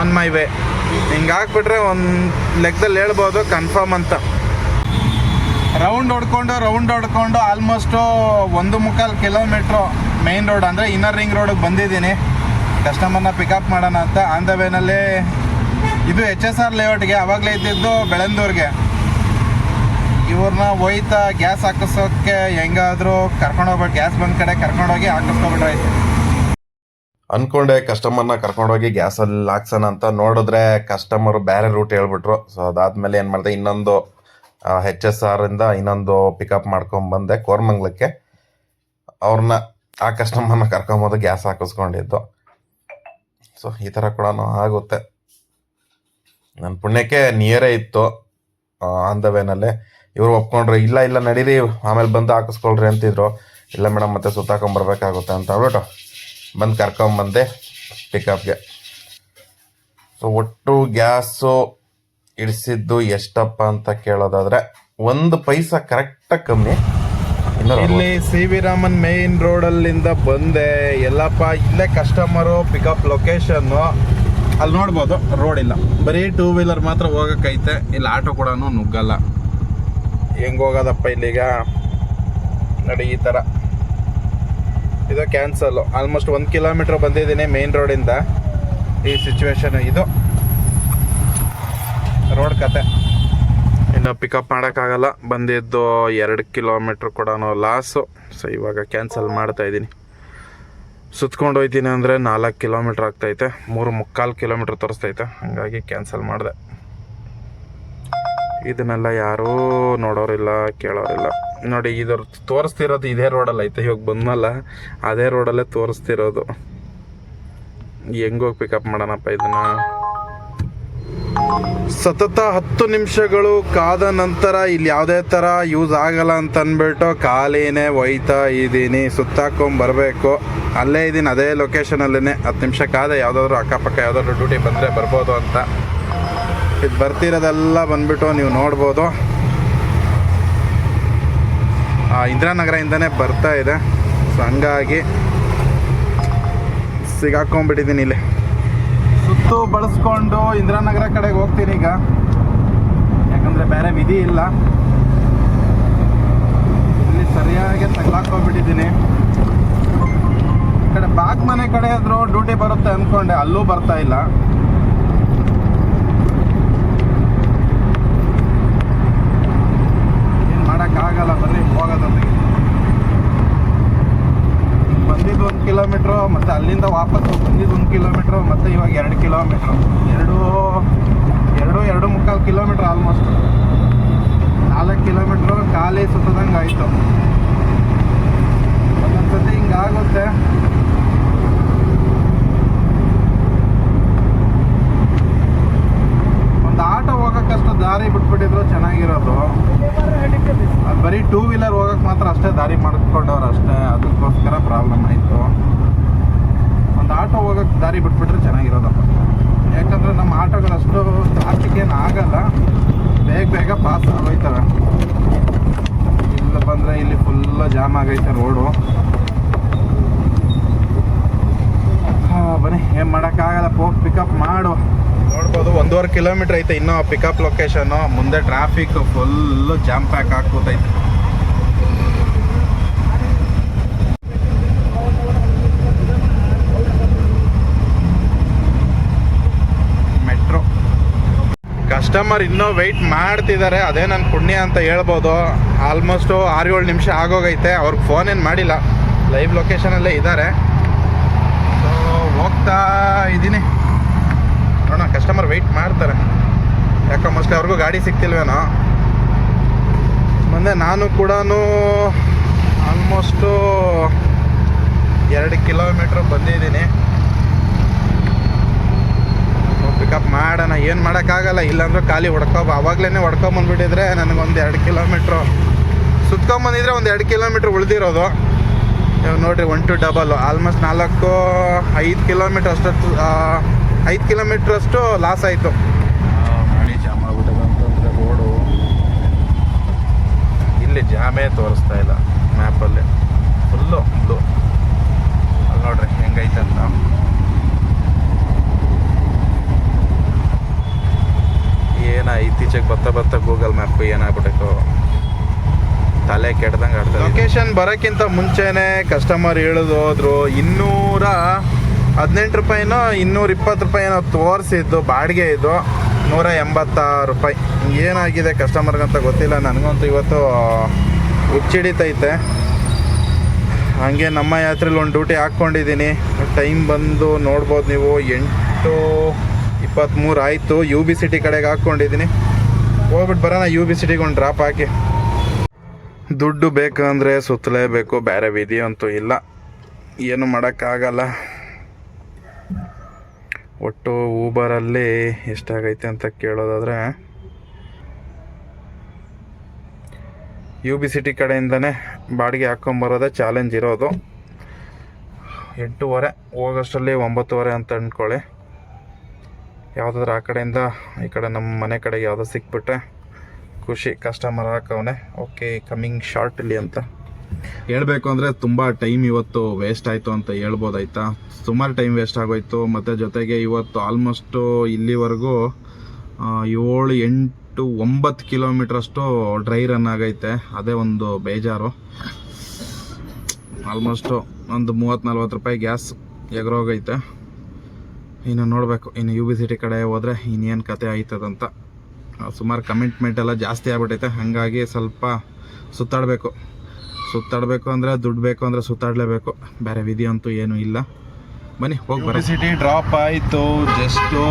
[SPEAKER 1] ಆನ್ ಮೈ ವೇ ಹಿಂಗೆ ಹಾಕ್ಬಿಟ್ರೆ ಒಂದು ಲೆಕ್ಕದಲ್ಲಿ ಹೇಳ್ಬೋದು ಕನ್ಫರ್ಮ್ ಅಂತ. ರೌಂಡ್ ಹೊಡ್ಕೊಂಡು ರೌಂಡ್ ಹೊಡ್ಕೊಂಡು ಆಲ್ಮೋಸ್ಟು ಒಂದು ಮುಕ್ಕಾಲು ಕಿಲೋಮೀಟ್ರು ಮೈನ್ ರೋಡ್ ಅಂದರೆ ಇನ್ನರ್ ರಿಂಗ್ ರೋಡಿಗೆ ಬಂದಿದ್ದೀನಿ. ಕಸ್ಟಮರ್ನ ಪಿಕಪ್ ಮಾಡೋಣ ಅಂತ. ಆನ್ ದ ವೇನಲ್ಲಿ ಇದು ಎಚ್ ಎಸ್ ಆರ್ ಲೇಔಟ್ಗೆ ಅವಾಗಲೇ ಇದ್ದಿದ್ದು ಬೆಳಂದೂರಿಗೆ. ಇವ್ರನ್ನ ಒಯ್ತಾ ಗ್ಯಾಸ್ ಹಾಕಿಸೋಕ್ಕೆ ಹೆಂಗಾದರೂ ಕರ್ಕೊಂಡೋಗ್ಬಿಟ್ಟು ಗ್ಯಾಸ್ ಬಂದ ಕಡೆ ಕರ್ಕೊಂಡೋಗಿ ಹಾಕಿಸ್ಕೊಬಿಟ್ರಾಯ್ತು
[SPEAKER 2] ಅನ್ಕೊಂಡೆ ಕಸ್ಟಮರ್ನ ಕರ್ಕೊಂಡೋಗಿ ಗ್ಯಾಸಲ್ಲಿ ಹಾಕ್ಸೋಣ ಅಂತ ನೋಡಿದ್ರೆ ಕಸ್ಟಮರ್ ಬೇರೆ ರೂಟ್ ಹೇಳ್ಬಿಟ್ರು. ಸೊ ಅದಾದ್ಮೇಲೆ ಏನು ಮಾಡಿದೆ, ಇನ್ನೊಂದು ಹೆಚ್ ಎಸ್ ಆರಿಂದ ಇನ್ನೊಂದು ಪಿಕಪ್ ಮಾಡ್ಕೊಂಬಂದೆ ಕೋರ್ಮಂಗ್ಲಕ್ಕೆ. ಅವ್ರನ್ನ ಆ ಕಸ್ಟಮರ್ನ ಕರ್ಕೊಂಬೋದು ಗ್ಯಾಸ್ ಹಾಕಿಸ್ಕೊಂಡಿದ್ದು. ಸೊ ಈ ಥರ ಕೂಡ ಆಗುತ್ತೆ. ನನ್ನ ಪುಣ್ಯಕ್ಕೆ ನಿಯರೇ ಇತ್ತು ಆನ್ ದ ವೇನಲ್ಲೇ ಇವರು ಒಪ್ಕೊಂಡ್ರು, ಇಲ್ಲ ಇಲ್ಲ ನಡೀರಿ, ಆಮೇಲೆ ಬಂದು ಹಾಕಿಸ್ಕೊಳ್ರಿ ಅಂತಿದ್ರು. ಇಲ್ಲ ಮೇಡಮ್, ಮತ್ತೆ ಸುತ್ತಾಕೊಂಬರ್ಬೇಕಾಗುತ್ತೆ ಅಂತ ಹೇಳ್ಬಿಟ್ಟು. ಬಂದು ಕರ್ಕೊಂಬಂದೆ ಪಿಕಪ್ಗೆ ಸೊ ಒಟ್ಟು ಗ್ಯಾಸು ಇಡಿಸಿದ್ದು ಎಷ್ಟಪ್ಪ ಅಂತ ಕೇಳೋದಾದ್ರೆ, ಒಂದು ಪೈಸ ಕರೆಕ್ಟಾಗಿ ಕಮ್ಮಿ.
[SPEAKER 1] ಇಲ್ಲಿ ಸಿ ವಿ ರಾಮನ್ ಮೇನ್ ರೋಡಲ್ಲಿಂದ ಬಂದೆ. ಎಲ್ಲಪ್ಪ, ಇಲ್ಲೇ ಕಸ್ಟಮರು ಪಿಕಪ್ ಲೊಕೇಶನ್ನು ಅಲ್ಲಿ ನೋಡ್ಬೋದು ರೋಡ್ ಇಲ್ಲ. ಬರೀ ಟೂ ವೀಲರ್ ಮಾತ್ರ ಹೋಗೋಕ್ಕೈತೆ. ಇಲ್ಲಿ ಆಟೋ ಕೂಡ ನುಗ್ಗಲ್ಲ. ಹೆಂಗೆ ಹೋಗೋದಪ್ಪ ಇಲ್ಲಿಗ? ನೋಡಿ ಈ ಥರ ಇದು ಕ್ಯಾನ್ಸಲ್ ಆಲ್ಮೋಸ್ಟ್ ಒಂದು ಕಿಲೋಮೀಟ್ರ್ ಬಂದಿದ್ದೀನಿ ಮೇನ್ ರೋಡಿಂದ ಈ ಸಿಚುವೇಶನ್ ಇದು. ರೋಡ್ ಕತೆ. ಇನ್ನು ಪಿಕಪ್ ಮಾಡೋಕ್ಕಾಗಲ್ಲ. ಬಂದಿದ್ದು ಎರಡು ಕಿಲೋಮೀಟ್ರ್ ಕೂಡ ಲಾಸು ಸೊ ಇವಾಗ ಕ್ಯಾನ್ಸಲ್ ಮಾಡ್ತಾ ಇದ್ದೀನಿ. ಸುತ್ಕೊಂಡು ಹೋಯ್ತೀನಿ ಅಂದರೆ ನಾಲ್ಕು ಕಿಲೋಮೀಟ್ರ್ ಆಗ್ತೈತೆ. ಮೂರು ಮುಕ್ಕಾಲು ಕಿಲೋಮೀಟ್ರ್ ತೋರಿಸ್ತೈತೆ. ಹಾಗಾಗಿ ಕ್ಯಾನ್ಸಲ್ ಮಾಡಿದೆ. ಇದನ್ನೆಲ್ಲ ಯಾರೂ ನೋಡೋರಿಲ್ಲ, ಕೇಳೋರಿಲ್ಲ. ನೋಡಿ, ಇದ್ರ ತೋರಿಸ್ತಿರೋದು ಇದೇ ರೋಡಲ್ಲಿ ಐತೆ, ಇವಾಗ ಬಂದ್ಮಲ್ಲ ಅದೇ ರೋಡಲ್ಲೇ ತೋರಿಸ್ತಿರೋದು. ಹೆಂಗೋಗಿ ಪಿಕಪ್ ಮಾಡೋಣಪ್ಪ ಇದನ್ನು? ಸತತ ಹತ್ತು ನಿಮಿಷಗಳು ಕಾದ ನಂತರ ಇಲ್ಲಿ ಯಾವುದೇ ಥರ ಯೂಸ್ ಆಗಲ್ಲ ಅಂತ ಅಂದ್ಬಿಟ್ಟು ಖಾಲಿನೇ ಒಯ್ತಾ ಇದ್ದೀನಿ, ಸುತ್ತಾಕೊಂಡು ಬರಬೇಕು. ಅಲ್ಲೇ ಇದ್ದೀನಿ, ಅದೇ ಲೊಕೇಶನಲ್ಲೇ ಹತ್ತು ನಿಮಿಷ ಕಾದ, ಯಾವುದಾದ್ರು ಅಕ್ಕಪಕ್ಕ ಯಾವುದಾದ್ರು ಡ್ಯೂಟಿ ಬಂದರೆ ಬರ್ಬೋದು ಅಂತ. ಇದು ಬರ್ತಿರೋದೆಲ್ಲ ಬಂದ್ಬಿಟ್ಟು ನೀವು ನೋಡ್ಬೋದು. ಆ, ಇಂದಿರಾನಗರದಿಂದನೇ ಬರ್ತಾ ಇದೆ. ಸೊ ಹಂಗಾಗಿ ಸಿಗಾಕೊಂಡ್ಬಿಟ್ಟಿದ್ದೀನಿ ಇಲ್ಲಿ. ಸುತ್ತು ಬಳಸ್ಕೊಂಡು ಇಂದಿರಾನಗರ ಕಡೆಗೆ ಹೋಗ್ತೀನಿ ಈಗ. ಯಾಕಂದರೆ ಬೇರೆ ವಿಧಿ ಇಲ್ಲ. ಇಲ್ಲಿ ಸರಿಯಾಗಿ ತಗ್ಲಾಕೋಗ್ಬಿಟ್ಟಿದ್ದೀನಿ ಕಡೆ ಬಾಗ್ ಮನೆ ಕಡೆ ಆದರೂ ಡ್ಯೂಟಿ ಬರುತ್ತೆ ಅಂದ್ಕೊಂಡೆ ಅಲ್ಲೂ ಬರ್ತಾ ಇಲ್ಲ ಏನ್ ಮಾಡಕ್ ಆಗಲ್ಲ ಬರ್ರಿ ಹೋಗೋದಲ್ಲಿಗೆ ಬಂದಿದ್ದು ಒಂದು ಕಿಲೋಮೀಟ್ರು, ಮತ್ತು ಅಲ್ಲಿಂದ ವಾಪಸ್ ಬಂದಿದ್ದು ಒಂದು ಕಿಲೋಮೀಟ್ರು, ಮತ್ತು ಇವಾಗ ಎರಡು ಕಿಲೋಮೀಟ್ರು. ಎರಡು ಎರಡು ಎರಡು ಮುಕ್ಕಾಲು ಕಿಲೋಮೀಟ್ರ್ ಆಲ್ಮೋಸ್ಟ್ ನಾಲ್ಕು ಕಿಲೋಮೀಟ್ರು ಖಾಲಿ ಸುತ್ತದಂಗೆ ಆಯಿತು. ಒಂದೊಂದ್ಸತಿ ಹಿಂಗಾಗುತ್ತೆ ಒಂದು ಆಟೋ ಹೋಗೋಕ್ಕಷ್ಟು ದಾರಿ ಬಿಟ್ಬಿಟ್ಟಿದ್ರು ಚೆನ್ನಾಗಿರೋದು. ಬರೀ ಟೂ ವೀಲರ್ ಹೋಗೋಕ್ಕೆ ಮಾತ್ರ ಅಷ್ಟೇ ದಾರಿ ಮಾಡ್ಕೊಂಡವ್ರು ಅಷ್ಟೇ. ಅದಕ್ಕೋಸ್ಕರ ಪ್ರಾಬ್ಲಮ್ ಆಯಿತು. ಆಟೋ ಹೋಗಕ್ಕೆ ದಾರಿ ಬಿಟ್ಬಿಟ್ರೆ ಚೆನ್ನಾಗಿರೋದಪ್ಪ. ಯಾಕಂದರೆ ನಮ್ಮ ಆಟೋಗಳು ಅಷ್ಟು ಟ್ರಾಫಿಕ್ ಏನು ಆಗಲ್ಲ. ಬೇಗ ಬೇಗ ಪಾಸ್ ಆಗೋಯ್ತವೆ. ಇಲ್ಲ ಬಂದರೆ ಇಲ್ಲಿ ಫುಲ್ಲು ಜಾಮ್ ಆಗೈತೆ ರೋಡು ಬನ್ನಿ, ಏನು ಮಾಡೋಕ್ಕಾಗಲ್ಲ ಹೋಗಿ ಪಿಕಪ್ ಮಾಡು. ನೋಡ್ಬೋದು, ಒಂದೂವರೆ ಕಿಲೋಮೀಟ್ರ್ ಐತೆ ಇನ್ನೂ ಪಿಕಪ್ ಲೊಕೇಶನು ಮುಂದೆ ಟ್ರಾಫಿಕ್ ಫುಲ್ಲು ಜಾಮ್ ಪ್ಯಾಕ್ ಹಾಕ್ಬೋದೈತೆ ಮೆಟ್ರೋ ಕಸ್ಟಮರ್ ಇನ್ನೂ ವೆಯ್ಟ್ ಮಾಡ್ತಿದ್ದಾರೆ ಅದೇ ನನ್ನ ಪುಣ್ಯ ಅಂತ ಹೇಳ್ಬೋದು. ಆಲ್ಮೋಸ್ಟು ಆರು ಏಳು ನಿಮಿಷ ಆಗೋಗೈತೆ. ಅವ್ರಿಗೆ ಫೋನ್ ಏನು ಮಾಡಿಲ್ಲ. ಲೈವ್ ಲೊಕೇಶನಲ್ಲೇ ಇದ್ದಾರೆ ಹೋಗ್ತಾ ಇದ್ದೀನಿ. ನೋಡೋಣ, ಕಸ್ಟಮರ್ ವೆಯ್ಟ್ ಮಾಡ್ತಾರೆ. ಯಾಕೆ ಮೋಸ್ಟ್ಲಿ ಅವ್ರಿಗೂ ಗಾಡಿ ಸಿಗ್ತಿಲ್ವೇನೋ ಮುಂದೆ ನಾನು ಕೂಡ ಆಲ್ಮೋಸ್ಟು ಎರಡು ಕಿಲೋಮೀಟ್ರ್ ಬಂದಿದ್ದೀನಿ. ಪಿಕಪ್ ಮಾಡೋಣ, ಏನು ಮಾಡೋಕ್ಕಾಗಲ್ಲ. ಇಲ್ಲಾಂದ್ರೆ ಖಾಲಿ ಹೊಡ್ಕೊಬ ಅವಾಗಲೇ ಹೊಡ್ಕೊಂಬಂದ್ಬಿಟ್ಟಿದ್ರೆ ನನಗೊಂದು ಎರಡು ಕಿಲೋಮೀಟ್ರು ಸುತ್ಕೊಂಬಂದಿದ್ರೆ ಒಂದು ಎರಡು ಕಿಲೋಮೀಟ್ರ್ ಉಳಿದಿರೋದು. ಇವಾಗ ನೋಡಿರಿ ಒನ್ ಟು ಡಬಲ್ ಆಲ್ಮೋಸ್ಟ್ ನಾಲ್ಕು, ಐದು ಕಿಲೋಮೀಟ್ರ್ ಅಷ್ಟೊತ್ತು ಐದು ಕಿಲೋಮೀಟ್ರ್ ಅಷ್ಟು ಲಾಸ್ ಆಯಿತು. ಜಾಮ್ ರೋಡು ಇಲ್ಲಿ ಜಾಮೇ ತೋರಿಸ್ತಾ ಇಲ್ಲ ಮ್ಯಾಪಲ್ಲಿ ಫುಲ್ಲು ಫುಲ್ಲು ಅಲ್ಲಿ ನೋಡ್ರಿ, ಹೆಂಗೈತೆ ಅಂತ. ಏನ ಇತ್ತೀಚೆಗೆ ಬತ್ತ ಬತ್ತ ಗೂಗಲ್ ಮ್ಯಾಪ್ ಏನಾಗ್ಬಿಟ್ಟು ತಲೆ ಕೆಡ್ದಂಗೆ ಆಡ್ತಾರೆ ಲೊಕೇಶನ್ ಬರೋಕ್ಕಿಂತ ಮುಂಚೆನೆ ಕಸ್ಟಮರ್ ಇಳಿದು ಹೋದ್ರು, ಇನ್ನೂರ ಹದಿನೆಂಟು ರೂಪಾಯಿನೋ ಇನ್ನೂರ ಇಪ್ಪತ್ತು ರೂಪಾಯಿನೋ ತೋರಿಸಿದ್ದು, ಬಾಡಿಗೆ ಇದು, ನೂರ ಎಂಬತ್ತಾರು ರೂಪಾಯಿ. ಏನಾಗಿದೆ ಕಸ್ಟಮರ್ಗಂತ ಗೊತ್ತಿಲ್ಲ, ನನಗಂತೂ ಇವತ್ತು ಹುಚ್ಚಿಡಿತೈತೆ ಹಾಗೆ ನಮ್ಮ ಯಾತ್ರೆಲಿ ಒಂದು ಡ್ಯೂಟಿ ಹಾಕ್ಕೊಂಡಿದ್ದೀನಿ. ಟೈಮ್ ಬಂದು ನೋಡ್ಬೋದು ನೀವು. ಎಂಟು ಇಪ್ಪತ್ತ್ಮೂರು ಆಯಿತು. ಯು ಬಿ ಸಿಟಿ ಕಡೆಗೆ ಹಾಕ್ಕೊಂಡಿದ್ದೀನಿ. ಹೋಗ್ಬಿಟ್ಟು ಬರೋಣ ಯು ಬಿ ಸಿಟಿಗೆ ಒಂದು ಡ್ರಾಪ್ ಹಾಕಿ. ದುಡ್ಡು ಬೇಕಂದರೆ ಸುತ್ತಲೇಬೇಕು, ಬೇರೆ ವಿಧಿ ಅಂತೂ ಇಲ್ಲ. ಏನು ಮಾಡೋಕ್ಕಾಗಲ್ಲ. ಒಟ್ಟು ಊಬರಲ್ಲಿ ಎಷ್ಟಾಗೈತೆ ಅಂತ ಕೇಳೋದಾದರೆ ಯು ಬಿ ಸಿಟಿ ಕಡೆಯಿಂದನೇ ಬಾಡಿಗೆ ಹಾಕ್ಕೊಂಬರೋದೇ ಚಾಲೆಂಜ್ ಇರೋದು. ಎಂಟೂವರೆ, ಹೋಗೋಷ್ಟರಲ್ಲಿ ಒಂಬತ್ತುವರೆ ಅಂತ ಅಂದ್ಕೊಳ್ಳಿ ಯಾವುದಾದ್ರೂ ಆ ಕಡೆಯಿಂದ ಈ ಕಡೆ ನಮ್ಮ ಮನೆ ಕಡೆಗೆ ಯಾವುದೋ ಸಿಕ್ಬಿಟ್ರೆ ಖುಷಿ ಕಸ್ಟಮರ್ ಹಾಕವನೆ ಓಕೆ ಕಮ್ಮಿಂಗ್ ಶಾರ್ಟ್ಲಿ ಅಂತ. ಹೇಳಬೇಕು ಅಂದರೆ ತುಂಬ ಟೈಮ್ ಇವತ್ತು ವೇಸ್ಟ್ ಆಯಿತು ಅಂತ ಹೇಳ್ಬೋದಾಯ್ತಾ ಸುಮಾರು ಟೈಮ್ ವೇಸ್ಟ್ ಆಗೋಯ್ತು. ಮತ್ತು ಜೊತೆಗೆ ಇವತ್ತು ಆಲ್ಮೋಸ್ಟು ಇಲ್ಲಿವರೆಗೂ ಏಳು ಎಂಟು ಒಂಬತ್ತು ಕಿಲೋಮೀಟ್ರಷ್ಟು ಡ್ರೈ ರನ್ ಆಗೈತೆ. ಅದೇ ಒಂದು ಬೇಜಾರು. ಆಲ್ಮೋಸ್ಟು ಒಂದು ಮೂವತ್ತು ನಲ್ವತ್ತು ರೂಪಾಯಿ ಗ್ಯಾಸ್ ಎಗರೋಗೈತೆ. ಇನ್ನು ನೋಡಬೇಕು. ಇನ್ನು ಯು ಬಿ ಸಿಟಿ ಕಡೆ ಹೋದರೆ ಇನ್ನೇನು ಕತೆ ಆಯ್ತದಂತ. ಸುಮಾರು ಕಮಿಟ್ಮೆಂಟ್ ಎಲ್ಲ ಜಾಸ್ತಿ ಆಗ್ಬಿಟ್ಟೈತೆ ಹಾಗಾಗಿ ಸ್ವಲ್ಪ ಸುತ್ತಾಡಬೇಕು. ಸುತ್ತಾಡಬೇಕು ಅಂದರೆ ದುಡ್ಡು ಬೇಕು ಅಂದರೆ ಸುತ್ತಾಡಲೇಬೇಕು. ಬೇರೆ ವಿಧಿ ಅಂತೂ ಏನೂ ಇಲ್ಲ. ಬನ್ನಿ ಹೋಗಿ ಬರೋ ಸಿಟಿ ಡ್ರಾಪ್ ಆಯಿತು. ಜಸ್ಟು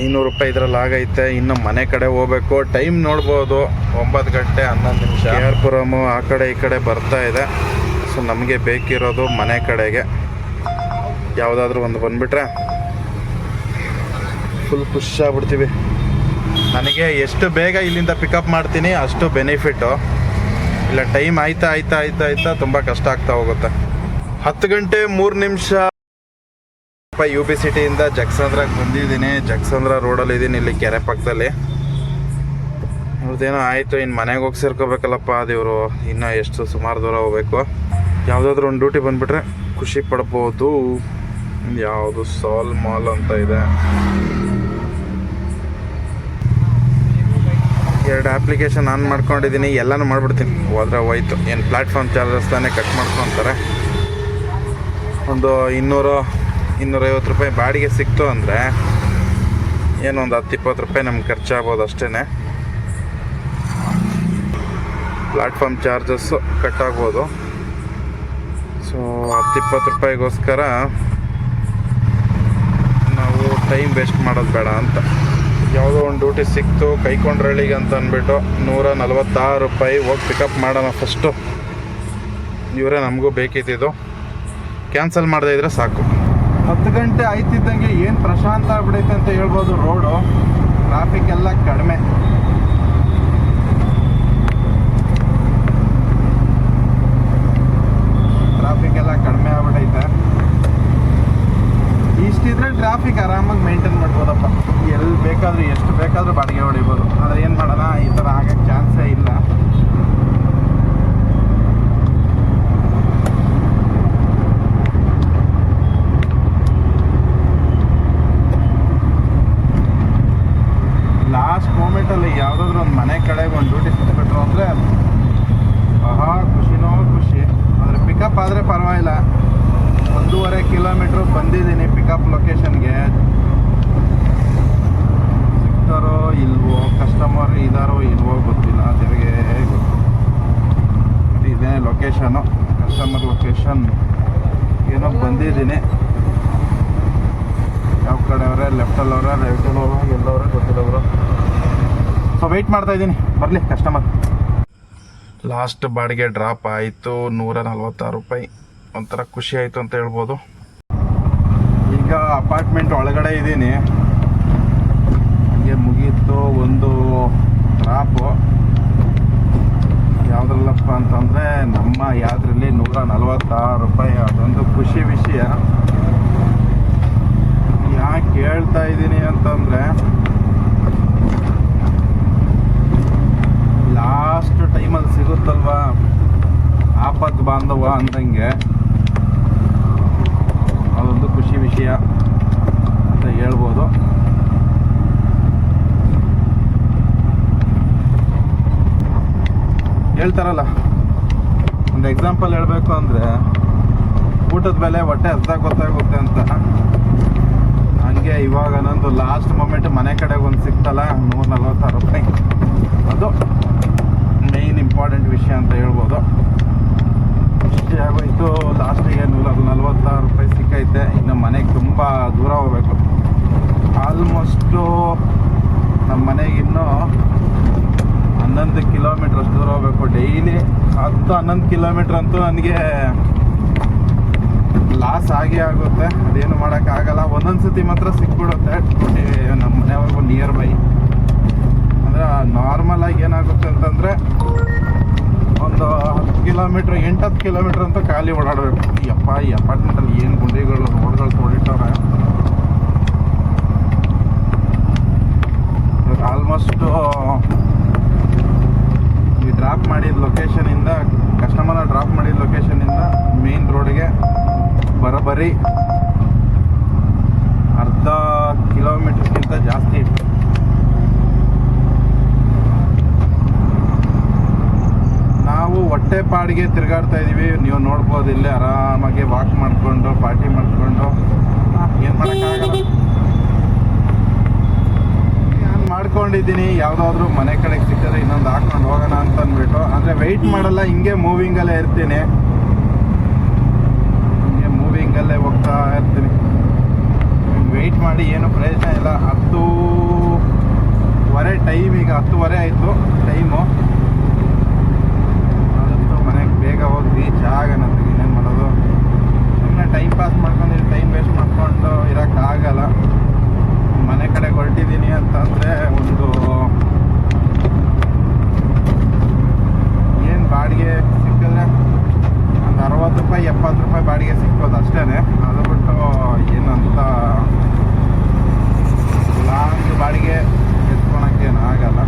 [SPEAKER 1] ಐನೂರು ರೂಪಾಯಿ ಇದ್ರಲ್ಲಿ ಆಗೈತೆ. ಇನ್ನು ಮನೆ ಕಡೆ ಹೋಗ್ಬೇಕು. ಟೈಮ್ ನೋಡ್ಬೋದು. ಒಂಬತ್ತು ಗಂಟೆ ಹನ್ನೊಂದು ನಿಮಿಷ. ಕೆ ಆರ್ ಪುರಮು ಆ ಕಡೆ ಈ ಕಡೆ ಬರ್ತಾ ಇದೆ. ಸೊ ನಮಗೆ ಬೇಕಿರೋದು ಮನೆ ಕಡೆಗೆ. ಯಾವುದಾದ್ರೂ ಒಂದು ಬಂದುಬಿಟ್ರೆ ಫುಲ್ ಖುಷಿ ಆಗ್ಬಿಡ್ತೀವಿ. ನನಗೆ ಎಷ್ಟು ಬೇಗ ಇಲ್ಲಿಂದ ಪಿಕಪ್ ಮಾಡ್ತೀನಿ ಅಷ್ಟು ಬೆನಿಫಿಟ್ಟು ಇಲ್ಲ ಟೈಮ್ ಆಯ್ತಾ ಆಯ್ತಾ ಆಯ್ತಾ ಆಯ್ತಾ ತುಂಬ ಕಷ್ಟ ಆಗ್ತಾ ಹೋಗುತ್ತೆ. ಹತ್ತು ಗಂಟೆ ಮೂರು ನಿಮಿಷ. ಯು ಪಿ ಸಿಟಿಯಿಂದ ಜಗಸಂದ್ರಕ್ಕೆ ಬಂದಿದ್ದೀನಿ. ಜಗಸಂದ್ರ ರೋಡಲ್ಲಿ ಇದ್ದೀನಿ ಇಲ್ಲಿ ಕೆರೆ ಪಕ್ಕದಲ್ಲಿ. ಅವ್ರದ್ದೇನೋ ಆಯಿತು ಇನ್ನು ಮನೆಗೆ ಹೋಗಿ ಸೇರ್ಕೋಬೇಕಲ್ಲಪ್ಪ ದೇವರು ಇನ್ನೂ ಎಷ್ಟು ಸುಮಾರು ದೂರ ಹೋಗ್ಬೇಕು. ಯಾವುದಾದ್ರೂ ಒಂದು ಡ್ಯೂಟಿ ಬಂದುಬಿಟ್ರೆ ಖುಷಿ ಪಡ್ಬೋದು. ಯಾವುದು ಸಾಲ್ ಮಾಲ್ ಅಂತ ಇದೆ. ಎರಡು ಅಪ್ಲಿಕೇಶನ್ ಆನ್ ಮಾಡ್ಕೊಂಡಿದ್ದೀನಿ, ಎಲ್ಲನೂ ಮಾಡಿಬಿಡ್ತೀನಿ. ಹೋದ್ರೆ ಹೋಯ್ತು. ಏನು ಪ್ಲಾಟ್ಫಾರ್ಮ್ ಚಾರ್ಜಸ್ ತಾನೇ ಕಟ್ ಮಾಡ್ಕೊತಾರೆ ಒಂದು ಇನ್ನೂರು, ಇನ್ನೂರೈವತ್ತು ರೂಪಾಯಿ ಬಾಡಿಗೆ ಸಿಕ್ತು ಅಂದರೆ ಏನೋ ಒಂದು ಹತ್ತು, ಇಪ್ಪತ್ತು ರೂಪಾಯಿ ನಮ್ಗೆ ಖರ್ಚಾಗ್ಬೋದು ಅಷ್ಟೇ ಪ್ಲಾಟ್ಫಾರ್ಮ್ ಚಾರ್ಜಸ್ಸು ಕಟ್ ಆಗ್ಬೋದು. ಸೊ ಹತ್ತು, ಇಪ್ಪತ್ತು ರೂಪಾಯಿಗೋಸ್ಕರ ಟೈಮ್ ವೇಸ್ಟ್ ಮಾಡೋದು ಬೇಡ ಅಂತ. ಯಾವುದೋ ಒಂದು ಡ್ಯೂಟಿ ಸಿಕ್ತು ಕೈಕೊಂಡ್ರಳಿಗೆ ಅಂತ ಅಂದ್ಬಿಟ್ಟು ನೂರ ನಲ್ವತ್ತಾರು ರೂಪಾಯಿ ಹೋಗಿ ಪಿಕಪ್ ಮಾಡೋಣ ಫಸ್ಟು ಇವರೇ ನಮಗೂ ಬೇಕಿತ್ತಿದ್ದು ಕ್ಯಾನ್ಸಲ್ ಮಾಡದೇ ಇದ್ರೆ ಸಾಕು. ಹತ್ತು ಗಂಟೆ ಆಯ್ತಿದ್ದಂಗೆ ಏನು ಪ್ರಶಾಂತ ಆಗ್ಬಿಡೈತೆ ಅಂತ ಹೇಳ್ಬೋದು ರೋಡು. ಟ್ರಾಫಿಕ್ ಎಲ್ಲ ಕಡಿಮೆ ಟ್ರಾಫಿಕ್ ಎಲ್ಲ ಕಡಿಮೆ ಆಗ್ಬಿಟ್ಟೈತೆ ಇಷ್ಟಿದ್ರೆ ಟ್ರಾಫಿಕ್ ಆರಾಮಾಗಿ ಮೇಂಟೈನ್ ಮಾಡ್ಬೋದಪ್ಪ ಎಲ್ಲಿ ಬೇಕಾದ್ರೂ ಬಾಡಿಗೆ ಹೊಡಿಬೋದು ಆದರೆ ಏನು ಮಾಡೋಣ ಈ ಥರ ಆಗಕ್ಕೆ ಚಾನ್ಸೇ ಇಲ್ಲ ಲಾಸ್ಟ್ ಮೂಮೆಂಟಲ್ಲಿ ಯಾವುದಾದ್ರೂ ಒಂದು ಮನೆ ಕಡೆಗೆ ಒಂದು ಡ್ಯೂಟಿ ಸಿಕ್ಬಿಟ್ರು ಅಂದರೆ ಆಹಾ ಖುಷಿನೋ ಖುಷಿ ಆದರೆ ಪಿಕಪ್ ಆದರೆ ಪರವಾಗಿಲ್ಲ ಒಂದೂವರೆ ಕಿಲೋಮೀಟ್ರ್ ಬಂದಿದ್ದೀನಿ ಪಿಕಪ್ ಲೊಕೇಶನ್ಗೆ ಸಿಗ್ತಾರೋ ಇಲ್ವೋ ಕಸ್ಟಮರ್ ಇದಾರೋ ಇಲ್ವೋ ಗೊತ್ತಿಲ್ಲ ದೇವರಿಗೆ ಗೊತ್ತು ಇದೇ ಲೊಕೇಶನು ಕಸ್ಟಮರ್ ಲೊಕೇಶನ್ ಏನೋ ಬಂದಿದ್ದೀನಿ ಯಾವ ಕಡೆ ಅವರೇ ಲೆಫ್ಟಲ್ಲಿ ಅವರ ರೈಟಲ್ಲಿ ಅವರ ಎಲ್ಲವರ ಗೊತ್ತಿಲ್ಲ ಅವರು ಸೊ ವೆಯ್ಟ್ ಮಾಡ್ತಾ ಇದ್ದೀನಿ. ಬರಲಿ ಕಸ್ಟಮರ್ ಲಾಸ್ಟ್ ಬಾಡಿಗೆ ಡ್ರಾಪ್ ಆಯಿತು ನೂರ ನಲ್ವತ್ತಾರು ರೂಪಾಯಿ. ಒಂಥರ ಖುಷಿ ಆಯಿತು ಅಂತ ಹೇಳ್ಬೋದು. ಈಗ ಅಪಾರ್ಟ್ಮೆಂಟ್ ಒಳಗಡೆ ಇದ್ದೀನಿ. ಹಂಗೆ ಮುಗೀತು ಒಂದು ಡ್ರಾಪು ಯಾವುದ್ರಲ್ಲಪ್ಪ ಅಂತಂದರೆ ನಮ್ಮ ಯಾವುದ್ರಲ್ಲಿ ನೂರ ನಲ್ವತ್ತಾರು ರೂಪಾಯಿ ಅದೊಂದು ಖುಷಿ ವಿಷಯ. ಯಾಕೆ ಹೇಳ್ತಾ ಇದ್ದೀನಿ ಅಂತಂದರೆ ಲಾಸ್ಟ್ ಟೈಮಲ್ಲಿ ಸಿಗುತ್ತಲ್ವಾ? ಆಪತ್ ಬಾಂಧವ ಅಂದಂಗೆ. ಅದೊಂದು ಖುಷಿ ವಿಷಯ ಅಂತ ಹೇಳ್ಬೋದು. ಹೇಳ್ತಾರಲ್ಲ, ಒಂದು ಎಕ್ಸಾಂಪಲ್ ಹೇಳಬೇಕು ಅಂದರೆ, ಊಟದ ಬೆಲೆ ಹೊಟ್ಟೆ ಹಸ್ದಾಗ ಗೊತ್ತಾಗುತ್ತೆ ಅಂತ. ಹಂಗೆ ಇವಾಗ ನಂದು ಲಾಸ್ಟ್ ಮೊಮೆಂಟ್ ಮನೆ ಕಡೆಗೆ ಒಂದು ಸಿಕ್ತಲ್ಲ ನೂರ ನಲ್ವತ್ತಾರು ರೂಪಾಯಿ. ಅದು ಮೇಯ್ನ್ ಇಂಪಾರ್ಟೆಂಟ್ ವಿಷಯ ಅಂತ ಹೇಳ್ಬೋದು. ಇಷ್ಟೇ ಆಗೋಯ್ತು. ಲಾಸ್ಟಿಗೆ ನೂರ ನಲ್ವತ್ತಾರು ರೂಪಾಯಿ ಸಿಕ್ಕೈತೆ. ಇನ್ನು ಮನೆಗೆ ತುಂಬ ದೂರ ಹೋಗ್ಬೇಕು. ಆಲ್ಮೋಸ್ಟು ನಮ್ಮ ಮನೆಗೆ ಇನ್ನೂ ಹನ್ನೊಂದು ಕಿಲೋಮೀಟ್ರ್ ಅಷ್ಟು ದೂರ ಹೋಗ್ಬೇಕು. ಡೈಲಿ ಹತ್ತು ಹನ್ನೊಂದು ಕಿಲೋಮೀಟ್ರ್ ಅಂತೂ ನನಗೆ ಲಾಸ್ ಆಗೇ ಆಗುತ್ತೆ. ಅದೇನು ಮಾಡೋಕ್ಕಾಗಲ್ಲ ಒಂದೊಂದು ಸತಿ ಮಾತ್ರ ಸಿಕ್ಬಿಡುತ್ತೆ. ನಮ್ಮ ಮನೆಯವ್ರಿಗೂ ನಿಯರ್ ಬೈ ಅಂದರೆ ನಾರ್ಮಲ್ ಆಗಿ ಏನಾಗುತ್ತೆ ಅಂತಂದರೆ ಒಂದು ಹತ್ತು ಕಿಲೋಮೀಟ್ರ್ ಎಂಟು ಹತ್ತು ಕಿಲೋಮೀಟ್ರ್ ಅಂತೂ ಖಾಲಿ ಓಡಾಡಬೇಕು. ಯಪ್ಪ, ಈ ಅಪಾರ್ಟ್ಮೆಂಟಲ್ಲಿ ಏನು ಗುಂಡಿಗಳು ರೋಡ್ಗಳು ತೋಡಿಟ್ಟವ್ರೆ ಆಲ್ಮೋಸ್ಟು ಈ ಡ್ರಾಪ್ ಮಾಡಿದ ಲೊಕೇಶನಿಂದ ಕಸ್ಟಮರ್ನ ಡ್ರಾಪ್ ಮಾಡಿದ ಲೊಕೇಶನಿಂದ ಮೇನ್ ರೋಡ್ಗೆ ಬರೋಬ್ಬರಿ ಅರ್ಧ ಕಿಲೋಮೀಟರ್ಗಿಂತ ಜಾಸ್ತಿ ಇತ್ತು ನಾವು ಹೊಟ್ಟೆ ಪಾಡಿಗೆ ತಿರುಗಾಡ್ತಾ ಇದ್ದೀವಿ ನೀವು ನೋಡ್ಬೋದು ಇಲ್ಲೇ ಆರಾಮಾಗಿ ವಾಕ್ ಮಾಡಿಕೊಂಡು ಪಾರ್ಟಿ ಮಾಡಿಕೊಂಡು. ಏನು ಮಾಡೋಕ್ಕಾಗಲ್ಲ. ನಾನು ಮಾಡ್ಕೊಂಡಿದ್ದೀನಿ. ಯಾವುದಾದ್ರೂ ಮನೆ ಕಡೆಗೆ ಸಿಕ್ಕರೆ ಇನ್ನೊಂದು ಹಾಕ್ಕೊಂಡು ಹೋಗೋಣ ಅಂತ ಅಂದ್ಬಿಟ್ಟು ಅಂದರೆ ವೆಯ್ಟ್ ಮಾಡಲ್ಲ, ಹಿಂಗೆ ಮೂವಿಂಗಲ್ಲೇ ಇರ್ತೀನಿ ಹಿಂಗೆ ಮೂವಿಂಗಲ್ಲೇ ಹೋಗ್ತಾ ಇರ್ತೀನಿ. ವೆಯ್ಟ್ ಮಾಡಿ ಏನು ಪ್ರಯೋಜನ ಇಲ್ಲ. ಹತ್ತೂವರೆ ಟೈಮ್ ಈಗ, ಹತ್ತುವರೆ ಆಯಿತು ಟೈಮು ಆದಷ್ಟು ಮನೆಗೆ ಬೇಗ ಹೋಗಿ ರೀಚ್ ಆಗೋಣ ಏನೇನು ಮಾಡೋದು. ಸುಮ್ಮನೆ ಟೈಮ್ ಪಾಸ್ ಮಾಡ್ಕೊಂಡು ಟೈಮ್ ವೇಸ್ಟ್ ಮಾಡ್ಕೊಂಡು ಇರೋಕ್ಕಾಗಲ್ಲ ಮನೆ ಕಡೆ ಹೊರಟಿದ್ದೀನಿ ಅಂತಂದರೆ ಒಂದು ಏನು ಬಾಡಿಗೆ ಸಿಕ್ಕಿದ್ರೆ ಒಂದು ಅರವತ್ತು ರೂಪಾಯಿ, ಎಪ್ಪತ್ತು ರೂಪಾಯಿ ಬಾಡಿಗೆ ಸಿಕ್ಕೋದು ಅಷ್ಟೇ ಅದು ಬಿಟ್ಟು ಏನಂತ ಲಾಂಗ್ ಬಾಡಿಗೆ ಎತ್ಕೊಳಕ್ಕೆ ಆಗಲ್ಲ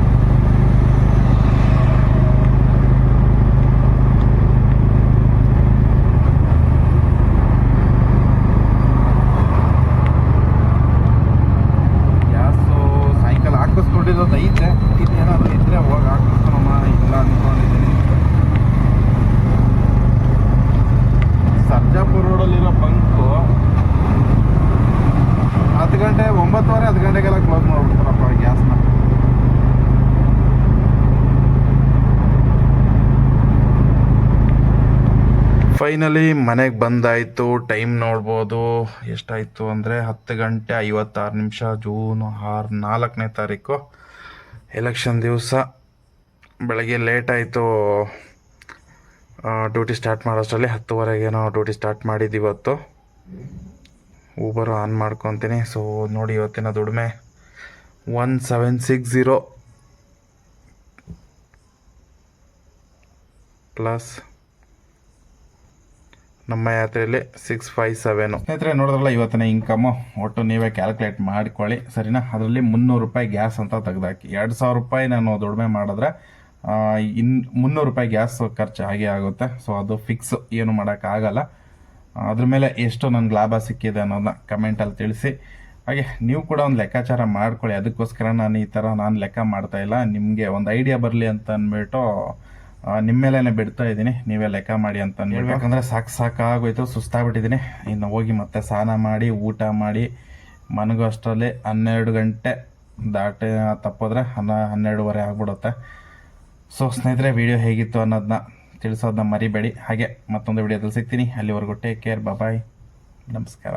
[SPEAKER 1] ಒಂಬತ್ತುವರೆ ಹತ್ತು ಗಂಟೆಗೆಲ್ಲ ಕ್ಲೋಸ್ ಮಾಡ್ಬಿಡ್ತಾರಪ್ಪ ಗ್ಯಾಸ್ನ ಫೈನಲಿ ಮನೆಗೆ ಬಂದಾಯಿತು ಟೈಮ್ ನೋಡ್ಬೋದು. ಎಷ್ಟಾಯಿತು ಅಂದರೆ ಹತ್ತು ಗಂಟೆ ಐವತ್ತಾರು ನಿಮಿಷ, ಜೂನ್ ಆರು, ನಾಲ್ಕನೇ ತಾರೀಕು. ಎಲೆಕ್ಷನ್ ದಿವಸ. ಬೆಳಗ್ಗೆ ಲೇಟ್ ಆಯಿತು. ಡ್ಯೂಟಿ ಸ್ಟಾರ್ಟ್ ಮಾಡೋಷ್ಟರಲ್ಲಿ ಹತ್ತುವರೆಗೇನೋ ಡ್ಯೂಟಿ ಸ್ಟಾರ್ಟ್ ಮಾಡಿದ್ದು ಇವತ್ತು. ಊಬರು ಆನ್ ಮಾಡ್ಕೊತೀನಿ. ಸೊ ನೋಡಿ ಇವತ್ತಿನ ದುಡಿಮೆ. One seven six zero plus ನಮ್ಮ ಯಾತ್ರೆಯಲ್ಲಿ ಸಿಕ್ಸ್ ಫೈವ್ ಸೆವೆನು ಸ್ನೇಹಿತರೆ, ನೋಡಿದ್ರಲ್ಲ ಇವತ್ತಿನ ಇನ್ಕಮು ಒಟ್ಟು ನೀವೇ ಕ್ಯಾಲ್ಕುಲೇಟ್ ಮಾಡ್ಕೊಳ್ಳಿ, ಸರಿನಾ? ಅದರಲ್ಲಿ ಮುನ್ನೂರು ರೂಪಾಯಿ ಗ್ಯಾಸ್ ಅಂತ ತೆಗೆದಾಕಿ. ಎರಡು ಸಾವಿರ ರೂಪಾಯಿ ನಾನು ದುಡಿಮೆ ಮಾಡಿದ್ರೆ ಇನ್, ಮುನ್ನೂರು ರೂಪಾಯಿ ಗ್ಯಾಸ್ ಖರ್ಚು ಹಾಗೆ ಆಗುತ್ತೆ. ಸೊ ಅದು ಫಿಕ್ಸ್ ಏನು ಮಾಡೋಕ್ಕಾಗಲ್ಲ ಅದ್ರ ಮೇಲೆ ಎಷ್ಟು ನನಗೆ ಲಾಭ ಸಿಕ್ಕಿದೆ ಅನ್ನೋದನ್ನ ಕಮೆಂಟಲ್ಲಿ ತಿಳಿಸಿ. ಹಾಗೆ, ನೀವು ಕೂಡ ಒಂದು ಲೆಕ್ಕಾಚಾರ ಮಾಡ್ಕೊಳ್ಳಿ. ಅದಕ್ಕೋಸ್ಕರ ನಾನು ಈ ಥರ ನಾನು ಲೆಕ್ಕ ಮಾಡ್ತಾ ಇಲ್ಲ. ನಿಮಗೆ ಒಂದು ಐಡಿಯಾ ಬರಲಿ ಅಂತ ಅಂದ್ಬಿಟ್ಟು ನಿಮ್ಮ ಮೇಲೇ ಬಿಡ್ತಾ ಇದ್ದೀನಿ. ನೀವೇ ಲೆಕ್ಕ ಮಾಡಿ ಅಂತ ಹೇಳ್ಬೇಕಂದ್ರೆ ಸಾಕು ಸಾಕಾಗೋಯ್ತು ಸುಸ್ತಾಗ್ಬಿಟ್ಟಿದ್ದೀನಿ. ಇನ್ನು ಹೋಗಿ ಮತ್ತೆ ಸ್ನಾನ ಮಾಡಿ ಊಟ ಮಾಡಿ ಮನಗೂ ಅಷ್ಟರಲ್ಲಿ ಹನ್ನೆರಡು ಗಂಟೆ ದಾಟಿ ತಪ್ಪೋದ್ರೆ ಹನ್ನ ಹನ್ನೆರಡುವರೆ ಆಗ್ಬಿಡುತ್ತೆ. ಸೊ ಸ್ನೇಹಿತರೆ ವಿಡಿಯೋ ಹೇಗಿತ್ತು ಅನ್ನೋದನ್ನ ತಿಳಿಸೋದನ್ನ ಮರಿಬೇಡಿ. ಹಾಗೆ ಮತ್ತೊಂದು ವಿಡಿಯೋದಲ್ಲಿ ಸಿಗ್ತೀನಿ. ಅಲ್ಲಿವರೆಗೂ ಟೇಕ್ ಕೇರ್ ಬಾಯ್ ನಮಸ್ಕಾರ.